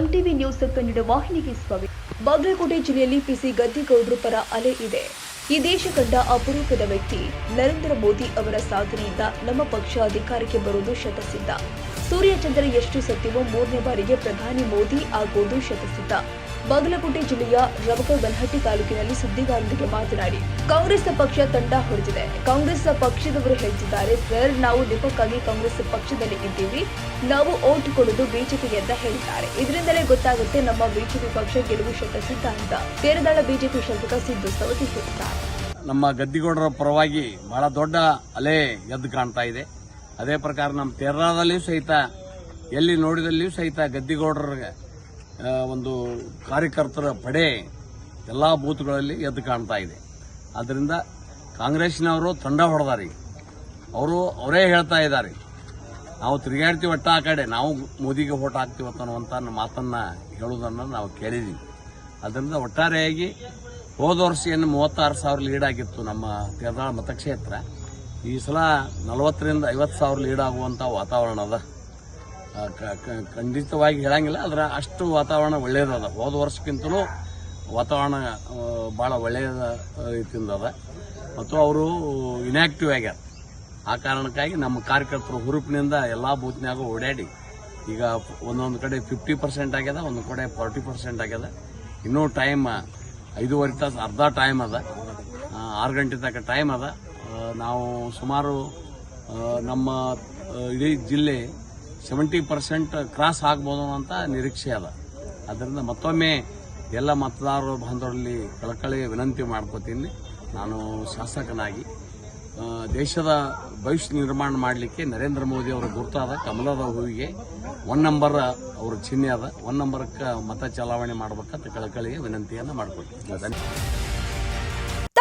News Kannada ವಾಹಿನಿಗೆ ಸ್ವಾಗತ. ಬಾಗಲಕೋಟೆ ಜಿಲ್ಲೆಯಲ್ಲಿ ಪಿಸಿ ಗದ್ದಿಗೌಡರು ಪರ ಅಲೆ ಇದೆ. ಈ ದೇಶ ಕಂಡ ಅಪರೂಪದ ವ್ಯಕ್ತಿ ನರೇಂದ್ರ ಮೋದಿ ಅವರ ಸಾಧನೆಯಿಂದ ನಮ್ಮ ಪಕ್ಷ ಅಧಿಕಾರಕ್ಕೆ ಬರುವುದು ಶತಸಿದ್ಧ. ಸೂರ್ಯಚಂದ್ರ ಎಷ್ಟು ಸತ್ಯವೋ ಮೂರನೇ ಬಾರಿಗೆ ಪ್ರಧಾನಿ ಮೋದಿ ಆಗೋದು ಶತಸಿದ್ಧ. ಬಾಗಲಕೋಟೆ ಜಿಲ್ಲೆಯ ರವಕಗನಹಟ್ಟಿ ತಾಲೂಕಿನಲ್ಲಿ ಸುದ್ದಿಗಾರರಿಗೆ ಮಾತನಾಡಿ, ಕಾಂಗ್ರೆಸ್ ಪಕ್ಷ ತಂಡ ಹೊಡೆದಿದೆ. ಕಾಂಗ್ರೆಸ್ ಪಕ್ಷದವರು ಹೇಳ್ತಿದ್ದಾರೆ, ಸರ್, ನಾವು ನೆಪಕ್ಕಾಗಿ ಕಾಂಗ್ರೆಸ್ ಪಕ್ಷದಲ್ಲಿ ಇದ್ದೀವಿ. ನಾವು ಓಟ್ ಕೊಡೋದು ಬಿಜೆಪಿಗೆ ಅಂತ ಹೇಳಿದ್ದಾರೆ. ಇದರಿಂದಲೇ ಗೊತ್ತಾಗುತ್ತೆ ನಮ್ಮ ಬಿಜೆಪಿ ಪಕ್ಷ ಗೆಲುವು ಶತಸಿದ್ಧ ಅಂತ. ತೇರದಾಳ ಬಿಜೆಪಿ ಶಾಸಕ ಸಿದ್ದು ಸವತಿ ಹೇಳಿದ್ದಾರೆ. ನಮ್ಮ ಗದ್ದಿಗೌಡರ ಪರವಾಗಿ ಬಹಳ ದೊಡ್ಡ ಅಲೆ ಎದ್ದು ಕಾಣ್ತಾ ಇದೆ. ಅದೇ ಪ್ರಕಾರ ನಮ್ಮ ತೇರದಾದಲ್ಲಿಯೂ ಸಹಿತ, ಎಲ್ಲಿ ನೋಡಿದಲ್ಲಿಯೂ ಸಹಿತ ಗದ್ದಿಗೌಡರ ಒಂದು ಕಾರ್ಯಕರ್ತರ ಪಡೆ ಎಲ್ಲ ಬೂತ್ಗಳಲ್ಲಿ ಎದ್ದು ಕಾಣ್ತಾ ಇದೆ. ಆದ್ದರಿಂದ ಕಾಂಗ್ರೆಸ್ನವರು ತಂಡ ಹೊಡೆದಾರಿ. ಅವರು ಅವರೇ ಹೇಳ್ತಾ ಇದ್ದಾರೆ. ನಾವು ತಿರುಗಾಡ್ತೀವಿ ಒಟ್ಟ ಆ ಕಡೆ, ನಾವು ಮೋದಿಗೆ ಓಟ್ ಹಾಕ್ತೀವಿ ಅನ್ನುವಂಥ ಮಾತನ್ನು ಹೇಳುವುದನ್ನು ನಾವು ಕೇಳಿದ್ದೀವಿ ಅದರಿಂದ ಒಟ್ಟಾರೆಯಾಗಿ ಹೋದ ವರ್ಷ ಏನು ಮೂವತ್ತಾರು ಸಾವಿರ ಲೀಡ್ ಆಗಿತ್ತು ನಮ್ಮ ತೇರದಾಳ ಮತಕ್ಷೇತ್ರ. ಈ ಸಲ ನಲವತ್ತರಿಂದ ಐವತ್ತು ಸಾವಿರ ಲೀಡ್ ಆಗುವಂಥ ವಾತಾವರಣ ಅದ. ಖಂಡಿತವಾಗಿ ಹೇಳಂಗಿಲ್ಲ ಅದರ ಅಷ್ಟು ವಾತಾವರಣ ಒಳ್ಳೆಯದದ ಹೋದ ವರ್ಷಕ್ಕಿಂತಲೂ ವಾತಾವರಣ ಭಾಳ ಒಳ್ಳೆಯದ ರೀತಿಯಿಂದದ ಮತ್ತು ಅವರು ಇನ್ಯಾಕ್ಟಿವ್ ಆಗ್ಯಾರ. ಆ ಕಾರಣಕ್ಕಾಗಿ ನಮ್ಮ ಕಾರ್ಯಕರ್ತರು ಹುರುಪಿನಿಂದ ಎಲ್ಲ ಬೂತ್ನಾಗ ಓಡಾಡಿ ಈಗ ಒಂದೊಂದು ಕಡೆ ಫಿಫ್ಟಿ ಪರ್ಸೆಂಟ್ ಆಗ್ಯದ, ಒಂದು ಕಡೆ ಫಾರ್ಟಿ ಪರ್ಸೆಂಟ್ ಆಗ್ಯದ. ಇನ್ನೂ ಟೈಮ್ ಐದೂವರೆ ತಾಸು, ಅರ್ಧ ಟೈಮ್ ಅದ. ಆರು ಗಂಟೆ ತನಕ ಟೈಮ್ ಅದ. ನಾವು ಸುಮಾರು ನಮ್ಮ ಇಡೀ ಜಿಲ್ಲೆ ಸೆವೆಂಟಿ ಪರ್ಸೆಂಟ್ ಕ್ರಾಸ್ ಆಗ್ಬೋದು ಅಂತ ನಿರೀಕ್ಷೆ ಅದ. ಅದರಿಂದ ಮತ್ತೊಮ್ಮೆ ಎಲ್ಲ ಮತದಾರರು, ಬಾಂಧವರಲ್ಲಿ ಕಳಕಳಿ ವಿನಂತಿ ಮಾಡ್ಕೋತೀನಿ. ನಾನು ಶಾಸಕನಾಗಿ ದೇಶದ ಭವಿಷ್ಯ ನಿರ್ಮಾಣ ಮಾಡಲಿಕ್ಕೆ ನರೇಂದ್ರ ಮೋದಿ ಅವರ ಗುರುತಾದ ಕಮಲದ ಹೂವಿಗೆ ಒನ್ ನಂಬರ್ ಅವ್ರ ಚಿಹ್ನೆ ಅದ. ಒನ್ ನಂಬರ್ಕ್ಕೆ ಮತ ಚಲಾವಣೆ ಮಾಡ್ಬೇಕಂತ ಕಳಕಳಿಗೆ ವಿನಂತಿಯನ್ನು ಧನ್ಯವಾದ.